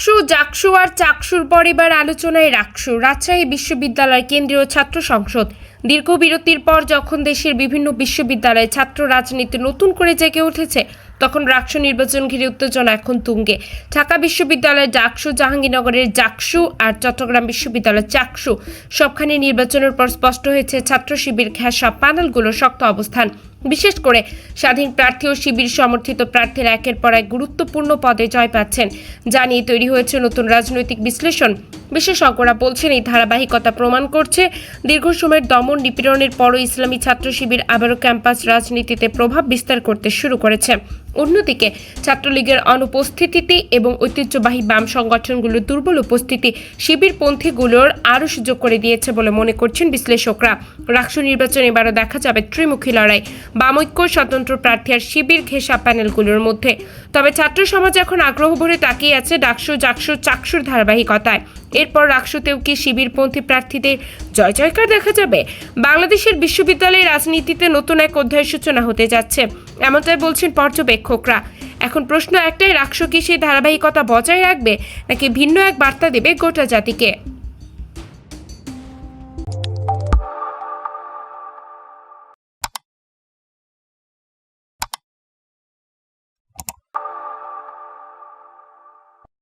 ডাকসু জাকসু আর চাকসুর পর এবার আলোচনায় রাকসু। রাজশাহী বিশ্ববিদ্যালয় কেন্দ্রীয় ছাত্র সংসদ। দীর্ঘ বিরতির পর যখন দেশের বিভিন্ন বিশ্ববিদ্যালয়ে ছাত্র রাজনীতি নতুন করে জেগে উঠেছে তখন রাকসু নির্বাচন ঘিরে উত্তেজনা এখন তুঙ্গে। ঢাকা বিশ্ববিদ্যালয়ের ডাকসু, জাহাঙ্গীরনগরের জাকসু আর চট্টগ্রাম বিশ্ববিদ্যালয়ের চাকসু। সবখানে নির্বাচনের পর স্পষ্ট হয়েছে, ছাত্র শিবির ঘেঁষা প্যানেলগুলোর শক্ত অবস্থান। বিশেষ করে স্বাধীন প্রার্থী ও শিবির সমর্থিত প্রার্থীরা একের পর এক গুরুত্বপূর্ণ পদে জয় পাচ্ছেন। যা নিয়ে তৈরি হয়েছে নতুন রাজনৈতিক বিশ্লেষণ। বিশেষজ্ঞরা বলছেন, এই ধারাবাহিকতা প্রমাণ করছে দীর্ঘ সময়ের দমন নিপীড়নের পরও ইসলামী ছাত্র শিবির আবারও ক্যাম্পাস রাজনীতিতে প্রভাব বিস্তার করতে শুরু করেছে। অন্যদিকে, ছাত্রলীগের অনুপস্থিতিতে এবং ঐতিহ্যবাহী বাম সংগঠনগুলোর দুর্বল উপস্থিতি শিবিরপন্থীগুলোর আরও সুযোগ করে দিয়েছে বলে মনে করছেন বিশ্লেষকরা। রাষ্ট্র নির্বাচন এবারও দেখা যাবে ত্রিমুখী লড়াই। বামৈক্য স্বতন্ত্র প্রার্থী আর শিবির ঘেঁষা প্যানেলগুলোর মধ্যে। তবে ছাত্র সমাজ এখন আগ্রহ ভরে তাকিয়ে আছে ডাকসু, জাকসু, চাকসুর ধারাবাহিকতায়। এরপর রাকসুতেও কি শিবিরপন্থী প্রার্থীদের জয় জয়কার দেখা যাবে? বাংলাদেশের বিশ্ববিদ্যালয়ের রাজনীতিতে নতুন এক অধ্যায়ের সূচনা হতে যাচ্ছে, এমনটাই বলছেন পর্যবেক্ষকরা। এখন প্রশ্ন একটাই, রাকসু কি সেই ধারাবাহিকতা বজায় রাখবে, নাকি ভিন্ন এক বার্তা দেবে গোটা জাতিকে?